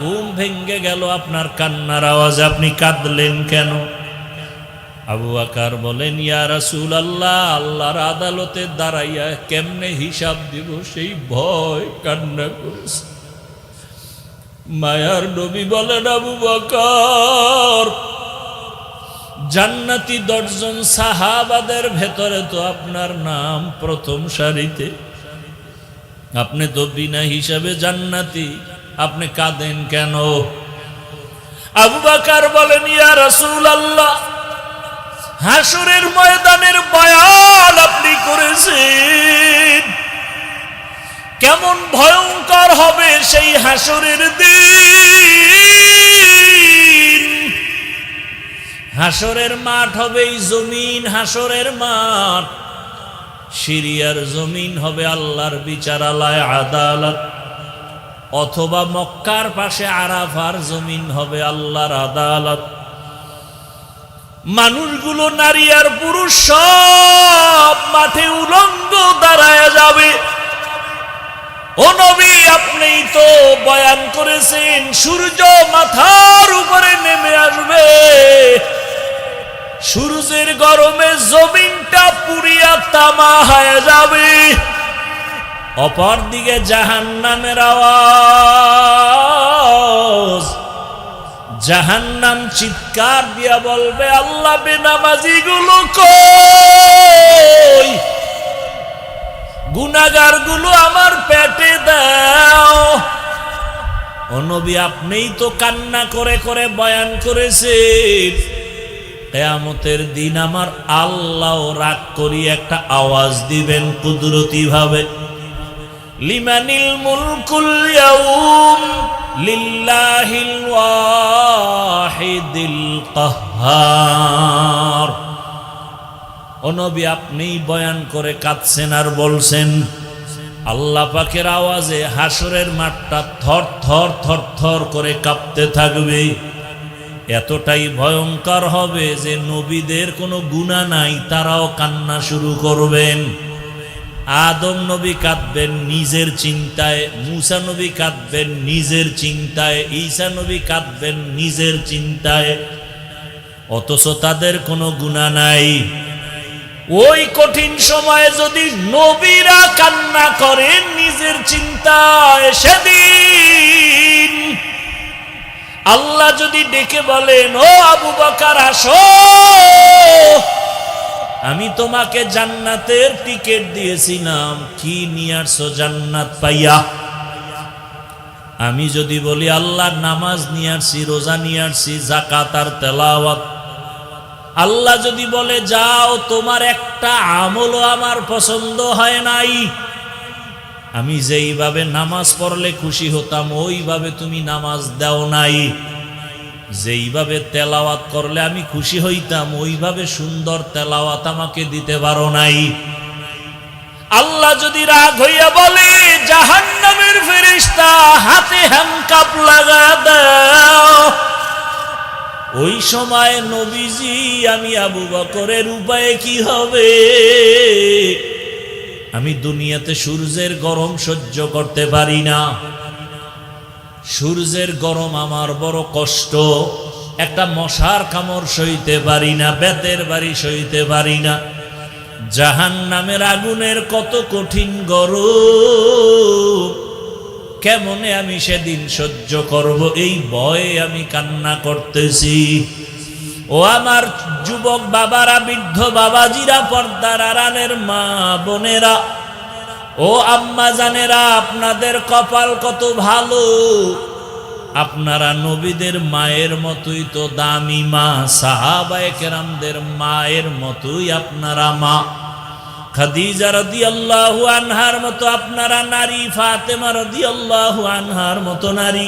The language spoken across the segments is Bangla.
ঘুম ভেঙ্গে গেল আপনার কান্নার আওয়াজ, আপনি কাঁদলেন কেন? আবু আকার বলেন, ইয়া রাসূল আল্লাহ আল্লাহর আদালতে দাঁড়াইয়া কেমনে হিসাব দিব? সেই ভয় কান্না করেছে। মায়ার নবী বলেন, আবু বকর, জান্নাতি দশজন সাহাবাদের ভেতরে তো আপনার নাম প্রথম সারিতে। আপনি তো বিনা হিসাবে জান্নাতি। আপনি কাঁদেন কেন? আবু বাকার বলেন, ইয়া রাসূল আল্লাহ হাসরের ময়দানের বয়াল আপনি করেছেন। কেমন ভয়ঙ্কর হবে সেই হাসরের দিন। হাসরের মাঠ হবে এই জমিন, হাসরের মাঠ। সিরিয়ার জমিন হবে আল্লাহর বিচারালয়, আদালত। অথবা মক্কার পাশে আরাফার জমিন হবে আল্লাহর আদালত। মানুষগুলো নারী আর পুরুষ সব মাঠে উলঙ্গ দাঁড়ায় যাবে। ও নবী আপনি তো বয়ান করেছেন, সূর্য মাথার উপরে নেমে আসবে। সূর্যের গরমে জমিনটা পুরিয়া তামা হয়ে যাবে। অপর দিকে জাহান নামের আওয়াজ। জাহান্নাম চিৎকার দিয়া বলবে, আল্লাহ বেনামাজি গুলো গুনাগারগুলো আমার পেটে দাও। অনবী আপনিই তো কান্না করে করে বয়ান করেছেন। কেয়ামতের দিন আমার আল্লাহ রাগ করি একটা আওয়াজ দিবেন কুদরতি ভাবে লিমানিল মুলকুল ইয়াউম লিল্লাহিল ওয়াহিদিল কাহ্হার অনবী আপনিই বয়ান করে কাঁদছেন আর বলছেন, আল্লাহ পাকের আওয়াজে হাসরের মাঠটা থর থর থর থর করে কাঁপতে থাকবে। এতটাই ভয়ঙ্কর হবে যে নবীদের কোনো গুণা নাই, তারাও কান্না শুরু করবেন। আদম নবী কাঁদবেন নিজের চিন্তায়, মুসা নবী কাঁদবেন নিজের চিন্তায়, ঈসা নবী কাঁদবেন নিজের চিন্তায়। অথচ তাদের কোনো গুণা নাই। ওই কঠিন সময়ে যদি নবীরা কান্না করেন নিজের চিন্তায়, সেদিন আল্লাহ যদি ডেকে বলেন, ও আবু বকার, আসো। আমি তোমাকে জান্নাতের টিকিট দিয়েছিলাম। কি নিয়ে আসছো জান্নাত পাইয়া? আমি যদি বলি আল্লাহর নামাজ নিয়ে আসছি, রোজা নিয়ে আসছি জাকাত আর তেলাওয়াত। আল্লাহ যদি বলে, যাও, তোমার একটা আমলও আমার পছন্দ হয় নাই। আমি যেইভাবে নামাজ পড়লে খুশি হতাম, ওইভাবে তুমি নামাজ দাও নাই। যেইভাবে তেলাওয়াত করলে আমি খুশি হইতাম, ওইভাবে সুন্দর তেলাওয়াত আমাকে দিতে পারো নাই। আল্লাহ যদি রাগ হইয়া বলে, জাহান্নামের ফেরিস্তা হাতে হ্যান্ডকাপ লাগা দাও। ওই সময় নবীজি, আমি আবু বকরের উপায়ে কি হবে? আমি দুনিয়াতে সূর্যের গরম সহ্য করতে পারি না। সূর্যের গরম আমার বড় কষ্ট। একটা মশার কামড় সইতে পারি না, বেতের বাড়ি সইতে পারি না। জাহান নামের আগুনের কত কঠিন গরম। কেমনে আমি সেদিন সহ্য করব? এই ভয়ে আমি কান্না করতেছি। ও আমার যুবক বাবারা, বৃদ্ধ বাবাজিরা, পর্দার আড়ালের মা বোনেরা ও আম্মা জানেরা, আপনাদের কপাল কত ভালো। আপনারা নবীদের মায়ের মতোই তো দামি মা সাহাবায়ে কেরামদের মায়ের মতোই আপনারা মা। খাদিজা রাদিয়াল্লাহু আনহার মতো আপনারা নারী, ফাতেমা রাদিয়াল্লাহু আনহার মতো নারী,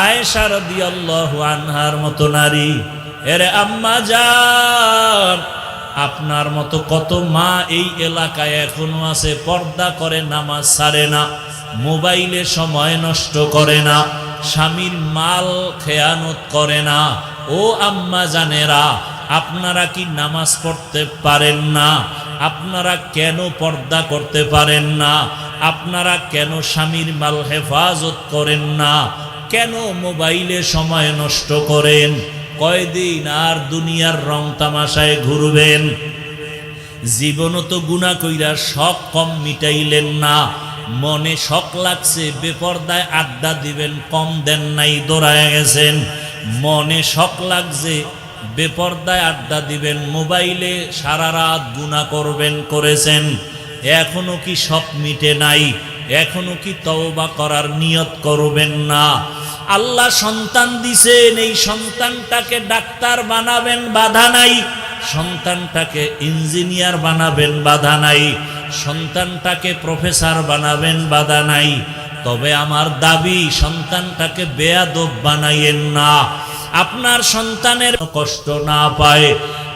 আয়েশা রাদিয়াল্লাহু আনহার মতো নারী। এরে আম্মা যান আপনার মতো কত মা এই এলাকায় এখনও আছে, পর্দা করে, নামাজ ছাড়ে না, মোবাইলে সময় নষ্ট করে না, স্বামীর মাল খেয়ানত করে না। ও আম্মা জানেরা, আপনারা কি নামাজ পড়তে পারেন না? আপনারা কেন পর্দা করতে পারেন না? আপনারা কেন স্বামীর মাল হেফাজত করেন না? কেন মোবাইলে সময় নষ্ট করেন? কয়দিন আর দুনিয়ার রং তামাশায় ঘুরবেন? জীবনও তো গুণা কইরা শখ কম মিটাইলেন না। মনে শখ লাগছে, বেপর্দায় আড্ডা দিবেন, কম দেন নাই দৌড়ায় গেছেন। মনে শখ লাগছে, বেপর্দায় আড্ডা দিবেন, মোবাইলে সারা রাত গুণা করবেন, করেছেন। এখনও কি শখ মিটে নাই, এখনও কি তওবা করার নিয়ত করবেন না। আল্লাহ সন্তান দিছেন, এই সন্তানটাকে ডাক্তার বানাবেন, বাধা নাই। সন্তানটাকে ইঞ্জিনিয়ার বানাবেন, বাধা নাই। সন্তানটাকে প্রফেসর বানাবেন, বাধা নাই। তবে আমার দাবি, সন্তানটাকে বেয়াদব বানাইয়েন না। আপনার সন্তানের কষ্ট না পায়,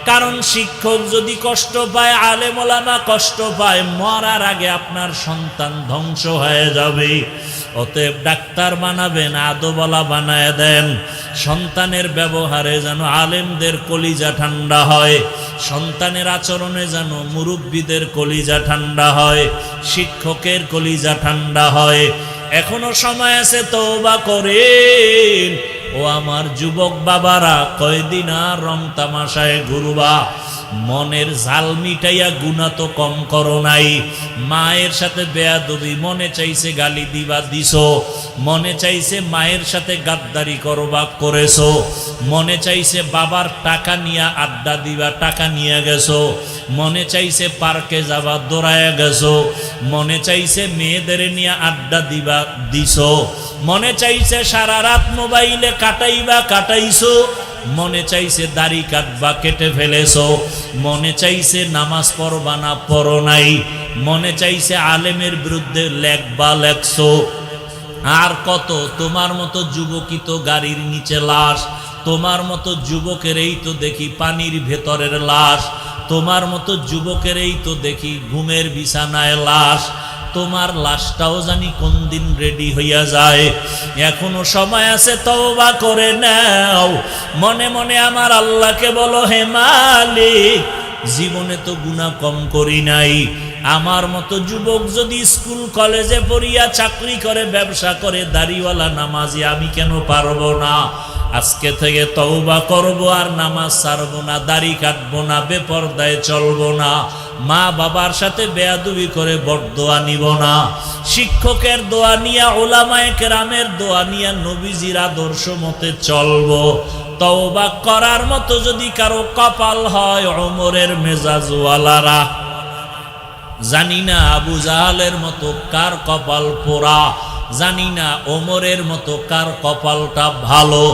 কারণ শিক্ষক যদি কষ্ট পায়, আলেমোলামা কষ্ট পায়, মরার আগে আপনার সন্তান ধ্বংস হয়ে যাবে। অতএব ডাক্তার বানাবেন, আদোবলা বানায় দেন। সন্তানের ব্যবহারে যেন আলেমদের কলিজা ঠান্ডা হয়, সন্তানের আচরণে যেন মুরব্বীদের কলিজা ঠান্ডা হয়, শিক্ষকের কলিজা ঠান্ডা হয়। এখনও সময় আছে তওবা করেন। ও আমার যুবক বাবারা, কয়দিন আর রং তামাশায় ঘুরবা? মনের জাল মিটাইয়া গুণা তো কম করো নাই। মায়ের সাথে বেয়াদবি, মনে চাইছে গালি দিবা দিস মনে চাইছে মায়ের সাথে গাদ্দারি করবা করেছ, মনে চাইছে বাবার টাকা নিয়ে আড্ডা দিবা, টাকা নিয়ে গেছো, মনে চাইছে পার্কে যাবা, দৌড়ায় গেছো, মনে চাইছে মেয়েদের নিয়ে আড্ডা দিবা দিস মনে চাইছে সারা রাত মোবাইলে কাটাইবা কাটাইছো মনে চাইছে দাড়ি কাটবা, কেটে ফেলেছো। মনে চাইছে নামাজ পড়বা না, পড়ো নাই। মনে চাইছে আলেমের বিরুদ্ধে লেখবা, লেখছো। আর কত? তোমার মতো যুবকই তো গাড়ির নিচে লাশ। তোমার মতো যুবকের এই তো দেখি পানির ভেতরের লাশ। তোমার মতো যুবকের এই তো দেখি ঘুমের বিছানায় লাশ। তোমার লাশটাও জানি কোন দিন রেডি হইয়া যায়। এখনও সময় আছে, তওবা করে নাও। মনে মনে আমার আল্লাহকে বলো, হে মালিক, জীবনে তো গুণা কম করি নাই। আমার মতো যুবক যদি স্কুল, কলেজে পড়িয়া চাকরি করে, ব্যবসা করে, দাড়িওয়ালা, নামাজি, আমি কেন পারব না? আজকে থেকে তওবা করব আর নামাজ ছাড়বো না, দাড়ি কাটবো না, বেপরদায় চলবো না। মা বাবার সাথে বেয়াদুবি করে বরদোয়া নিব না। শিক্ষকের দোয়া নিয়া, ওলামায়ে কেরামের দোয়া নিয়া নবীজির আদর্শ মতে চলবো। তওবা করার মতো যদি কারও কপাল হয় অমরের মেজাজওয়ালারা। জানি না আবু জাহালের মতো কার কপাল পোড়া, জানি না ওমরের মতো কার কপালটা ভালো।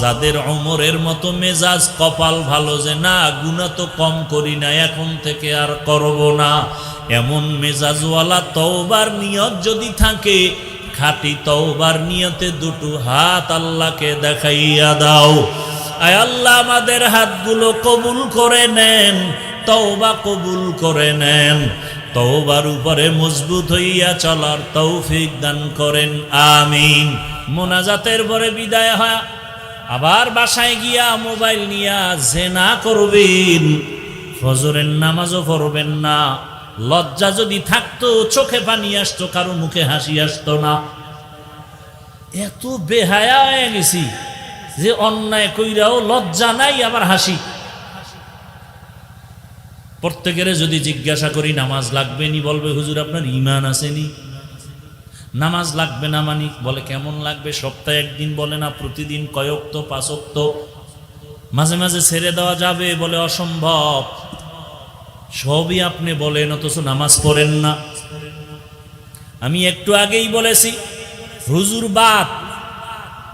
যাদের অমরের মতো মেজাজ, কপাল ভালো যে, না গুণা তো কম করি না, এখন থেকে আর করব না। এমন মেজাজওয়ালা তওবার নিয়ত যদি থাকে, খাটি তওবার নিয়তে দুটো হাত আল্লাহকে দেখাইয়া দাও। আয় আল্লাহ, আমাদের হাতগুলো কবুল করে নেন, তওবা কবুল করে নেন। তওবার উপরে মজবুত হইয়া চলার তৌফিক দান করেন, আমিন। মোনাজাতের পরে বিদায় হয় আবার বাসায় গিয়া মোবাইল নিয়া জেনা করবেন। ফজরের নামাজও পড়বেন না। লজ্জা যদি থাকতো, চোখে পানি আসতো, কারও মুখে হাসি আসতো না। এত বেহায়া হয়ে গেছি যে অন্যায় কইরাও লজ্জা নাই, আবার হাসি। প্রত্যেকের যদি জিজ্ঞাসা করি, নামাজ লাগবে নি? বলবে, হুজুর, আপনার ইমান আসেনি? নামাজ লাগবে না মানি বলে, কেমন লাগবে? সপ্তাহে একদিন বলে না, প্রতিদিন কয়ক্ত পাঁচক্ত মাঝে মাঝে ছেড়ে দেওয়া যাবে বলে অসম্ভব। সবই আপনি বলেন, অথচ নামাজ পড়েন না। আমি একটু আগেই বলেছি, হুজুর বাপ,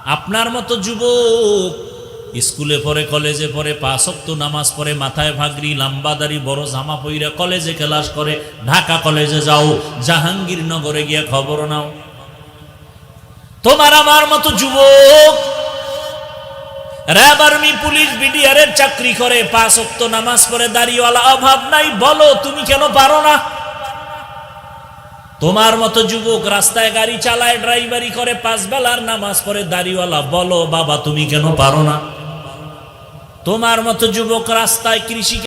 আপনার মতো যুবক স্কুলে পড়ে, কলেজে পড়ে, পাঁচক্ত নামাজ পড়ে, মাথায় ভাগরি লাম্বাদারি বড় জামা পইরা কলেজে ক্লাস করে, ঢাকা কলেজে যাও, জাহাঙ্গীরনগরে গিয়া খবর নাও। তোমার আমার মতো যুবক, র্যাব আর্মি, পুলিশ, বিডিআরের চাকরি করে পাঁচ অক্ত নামাজ পড়ে, দাড়িওয়ালা অভাব নাই, বলো তুমি কেন পারো না? তোমার মতো যুবক রাস্তায় গাড়ি চালায়, ড্রাইভারি করে পাঁচ বেলার নামাজ পড়ে, দাড়িওয়ালা, বলো বাবা তুমি কেন পারো না? তোমার মতো যুবক রাস্তায় কৃষি